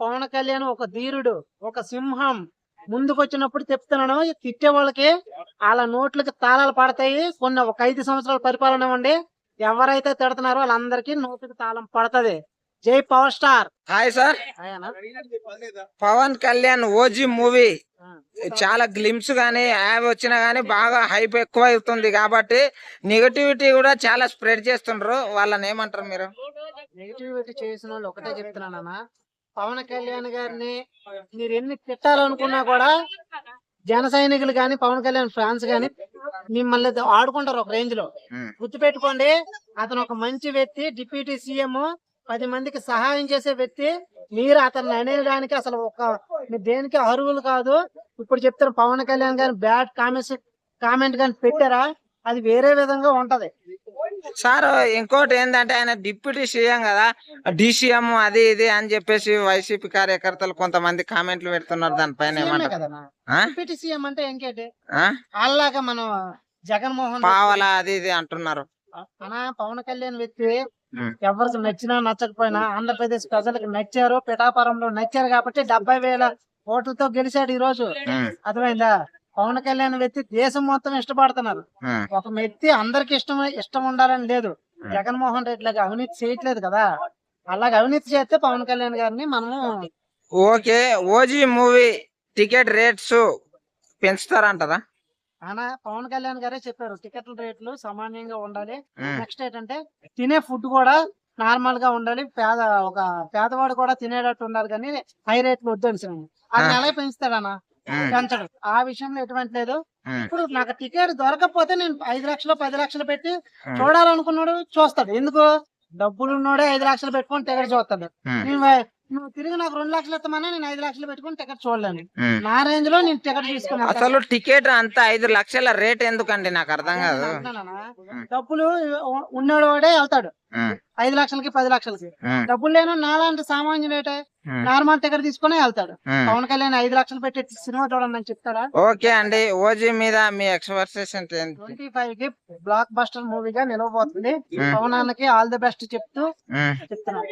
పవన్ కళ్యాణ్ ఒక ధీరుడు ఒక సింహం. ముందుకు వచ్చినప్పుడు చెప్తున్నాను తిట్టే వాళ్ళకి వాళ్ళ నోట్లకి తాళాలు పడతాయి. కొన్ని ఒక ఐదు సంవత్సరాల పరిపాలన ఇవ్వండి ఎవరైతే తిడుతున్నారో వాళ్ళందరికీ నోటికి తాళం పడతది. జై power star. Hi sir? Pawan Kalyan OG movie. చాలా గ్లిమ్స్ గానీ యావ్ వచ్చినా గానీ బాగా హైప్ ఎక్కువ అవుతుంది కాబట్టి నెగటివిటీ కూడా చాలా స్ప్రెడ్ చేస్తుండ్రు. వాళ్ళని ఏమంటారు మీరు? నెగిటివిటీ చేసిన వాళ్ళు ఒకటే చెప్తున్నానన్న పవన్ కళ్యాణ్ గారిని మీరు ఎన్ని తిట్టాలనుకున్నా కూడా జన సైనికులు గాని పవన్ కళ్యాణ్ ఫ్యాన్స్ గాని మిమ్మల్ని ఆడుకుంటారు ఒక రేంజ్లో. గుర్తుపెట్టుకోండి అతను ఒక మంచి వ్యక్తి డిప్యూటీ సీఎం పది మందికి సహాయం చేసే వ్యక్తి. మీరు అతన్ని అనేయడానికి అసలు ఒక దేనికి అర్హులు కాదు. ఇప్పుడు చెప్తారు పవన్ కళ్యాణ్ గారి బ్యాడ్ కామెంట్స్ కామెంట్ కానీ పెట్టారా? అది వేరే విధంగా ఉంటది. సార్ ఇంకోటి ఏంటంటే ఆయన డిప్యూటీ సీఎం కదా డిసిఎం అది ఇది అని చెప్పేసి వైసీపీ కార్యకర్తలు కొంతమంది కామెంట్లు పెడుతున్నారు దానిపైన ఏమంటారు? మనం జగన్మోహన్ పావలా అది ఇది అంటున్నారు. పవన్ కళ్యాణ్ వ్యక్తి. ఎవరికి నచ్చినా నచ్చకపోయినా ఆంధ్రప్రదేశ్ ప్రజలకు నచ్చారు పిఠాపురంలో నచ్చారు కాబట్టి డెబ్బై వేల ఓట్లతో గెలిచాడు ఈ రోజు అర్థమైందా? పవన్ కళ్యాణ్ వ్యక్తి దేశం మొత్తం ఇష్టపడుతున్నారు. ఒక వ్యక్తి అందరికి ఇష్టం ఇష్టం ఉండాలని లేదు. జగన్మోహన్ రెడ్డి లాగా అవినీతి చేయట్లేదు కదా. అలాగే అవినీతి చేస్తే పవన్ కళ్యాణ్ గారిని మనము okay OG movie ticket rates పెంచుతారంటారా ఆయన పవన్ కళ్యాణ్ గారే చెప్పారు టికెట్ల రేట్లు సామాన్యంగా ఉండాలి. నెక్స్ట్ ఏంటంటే తినే ఫుడ్ కూడా నార్మల్గా ఉండాలి. పేద ఒక పేదవాడు కూడా తినేటట్టు ఉండాలి కానీ హై రేట్లు వద్దు అని అది. ఎలా పెంచుతాడన్న ఉమ్, పెంచడు. ఆ విషయంలో ఎటువంటి లేదు. ఇప్పుడు నాకు టికెట్ దొరకకపోతే నేను ఐదు లక్షలు పది లక్షలు పెట్టి చూడాలనుకున్నాడు చూస్తాడు. ఎందుకు? డబ్బులు ఉన్నోడే ఐదు లక్షలు పెట్టుకొని టికెట్ చూస్తాడు. నేను నువ్వు తిరిగి నాకు రెండు లక్షలు ఇస్తామన్నా నేను ఐదు లక్షలు పెట్టుకొని టికెట్ చూడలేను. నా రేంజ్లో నేను టికెట్ తీసుకున్నాను అసలు టికెట్ అంత ఐదు లక్షల రేట్ ఎందుకండి నాకు అర్థం కాదు? డబ్బులు ఉన్నాడు వాడే వెళ్తాడు. ఐదు లక్షలకి పది లక్షలకి. డబ్బులు లేను నాలాంటి సామాన్యుడేటే ఉమ్, నార్మల్ టికెట్ తీసుకుని వెళ్తాడు. పవన్ కళ్యాణ్ ఐదు లక్షలు పెట్టి సినిమా చూడండి అని చెప్తాడా? ఓకే అండి. ఓజీ మీద మీ ఎక్స్పెక్టేషన్ ట్వంటీ ఫైవ్కి బ్లాక్ బస్టర్ మూవీగా నిలవబోతుంది. పవన్ అన్నకి ఆల్ ది బెస్ట్ చెప్తూ చెప్తున్నాను.